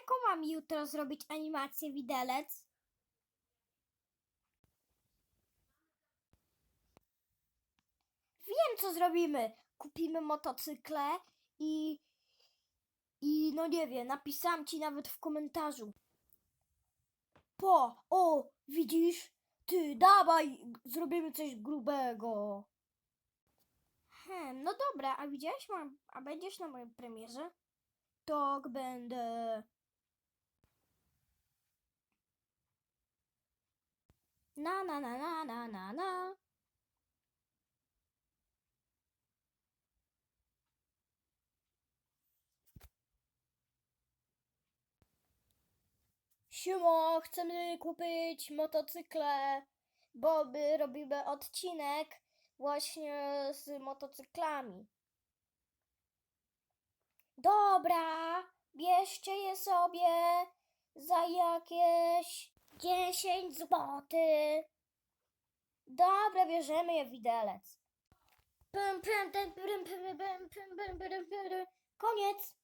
jaką mam jutro zrobić animację widelec? Wiem, co zrobimy. Kupimy motocykle i... I no nie wiem, napisałam ci nawet w komentarzu. Po, o, widzisz? Ty, dawaj, zrobimy coś grubego. Hmm, no dobra, a widziałeś, a będziesz na mojej premierze? Tak, będę. Na, na, na, na, na, na, na. Siemo, chcemy kupić motocykle, bo my robimy odcinek właśnie z motocyklami. Dobra, bierzcie je sobie za jakieś 10 zł. Dobra, bierzemy je widelec. Koniec.